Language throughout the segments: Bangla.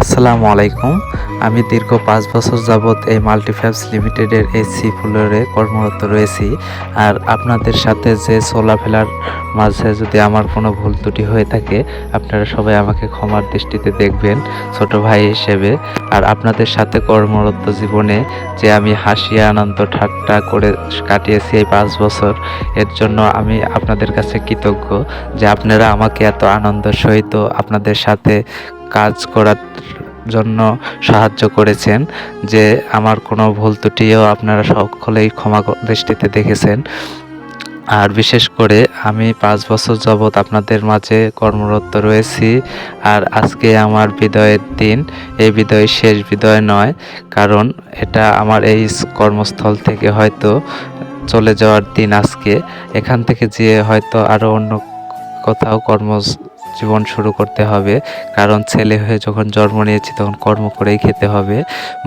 আসসালামু আলাইকুম। আমি দীর্ঘ পাঁচ বছর যাবৎ এই মাল্টিফ্যাবস লিমিটেডের এই সি ফ্লোরে কর্মরত রয়েছি আর আপনাদের সাথে যে চলাফেরার মাঝে যদি আমার কোনো ভুল ত্রুটি হয়ে থাকে, আপনারা সবাই আমাকে ক্ষমার দৃষ্টিতে দেখবেন ছোট ভাই হিসেবে। আর আপনাদের সাথে কর্মরত জীবনে যে আমি হাসি, আনন্দ, ঠাট্টা করে কাটিয়েছি এই পাঁচ বছর, এর জন্য আমি আপনাদের কাছে কৃতজ্ঞ যে আপনারা আমাকে এত আনন্দ সহিত আপনাদের সাথে কাজ করার জন্য সাহায্য করেছেন যে আমার কোনো ভুল ত্রুটিও আপনারা সকলেই ক্ষমা দৃষ্টিতে দেখেছেন। আর বিশেষ করে আমি পাঁচ বছর যাবৎ আপনাদের মাঝে কর্মরত রয়েছি আর আজকে আমার বিদয়ের দিন। এই বিদয় শেষ বিদয় নয়, কারণ এটা আমার এই কর্মস্থল থেকে হয়তো চলে যাওয়ার দিন আজকে। এখান থেকে যেয়ে হয়তো আরও অন্য কোথাও কর্ম জীবন শুরু করতে হবে। কারণ ছেলে হয়ে যখন জন্ম নিয়েছি তখন কর্ম করেই খেতে হবে।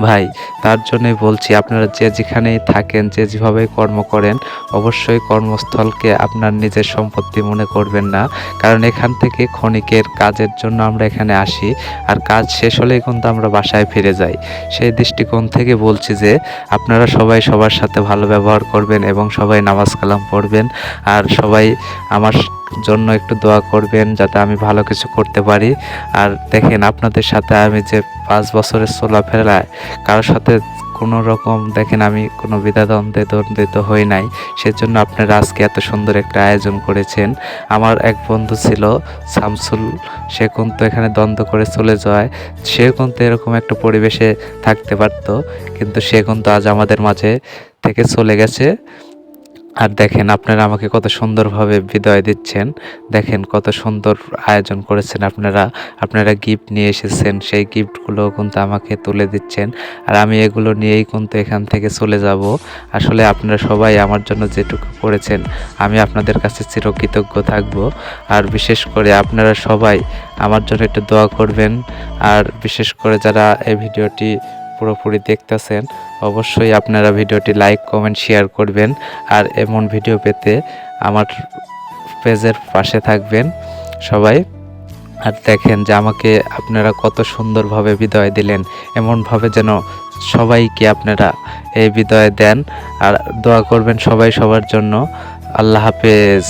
ভাই, তার জন্যই বলছি, আপনারা যে যেখানেই থাকেন, যে যেভাবে কর্ম করেন, অবশ্যই কর্মস্থলকে আপনার নিজের সম্পত্তি মনে করবেন না। কারণ এখান থেকে ক্ষণিকের কাজের জন্য আমরা এখানে আসি আর কাজ শেষ হলেই কিন্তু আমরা বাসায় ফিরে যাই। সেই দৃষ্টিকোণ থেকে বলছি যে, আপনারা সবাই সবার সাথে ভালো ব্যবহার করবেন এবং সবাই নামাজ কালাম পড়বেন। আর সবাই আমার জন্য একটু দোয়া করবেন যাতে আমি ভালো কিছু করতে পারি। আর দেখেন আপনাদের সাথে আমি যে পাঁচ বছরের চলাফেরায় কারোর সাথে কোনো রকম দেখেন আমি কোনো বিধাদ্বন্দ্বে দ্বন্দ্বিত হই নাই। সেজন্য আপনারা আজকে এত সুন্দর একটা আয়োজন করেছেন। আমার এক বন্ধু ছিল, শামসুল, সে কিন্তু এখানে দ্বন্দ্ব করে চলে যায়। সে কিন্তু এরকম একটা পরিবেশে থাকতে পারতো, কিন্তু সে কিন্তু আজ আমাদের মাঝে থেকে চলে গেছে। আর দেখেন আপনারা আমাকে কত সুন্দরভাবে বিদায় দিচ্ছেন। দেখেন কত সুন্দর আয়োজন করেছেন আপনারা। আপনারা গিফট নিয়ে এসেছেন, সেই গিফটগুলো কিন্তু আমাকে তুলে দিচ্ছেন। আর আমি এগুলো নিয়েই কিন্তু এখান থেকে চলে যাব। আসলে আপনারা সবাই আমার জন্য যেটুকু করেছেন, আমি আপনাদের কাছে চিরকৃতজ্ঞ থাকব। আর বিশেষ করে আপনারা সবাই আমার জন্য একটু দোয়া করবেন। আর বিশেষ করে যারা এই ভিডিওটি পুরোপুরি দেখতেছেন, অবশ্যই আপনারা ভিডিওটি লাইক কমেন্ট শেয়ার করবেন আর এমন ভিডিও পেতে আমার পেজের পাশে থাকবেন সবাই। আর দেখেন যে আমাকে আপনারা কত সুন্দরভাবে বিদায় দিলেন, এমনভাবে যেন সবাইকে আপনারা এই বিদায় দেন। আর দোয়া করবেন সবাই সবার জন্য। আল্লাহ হাফেজ।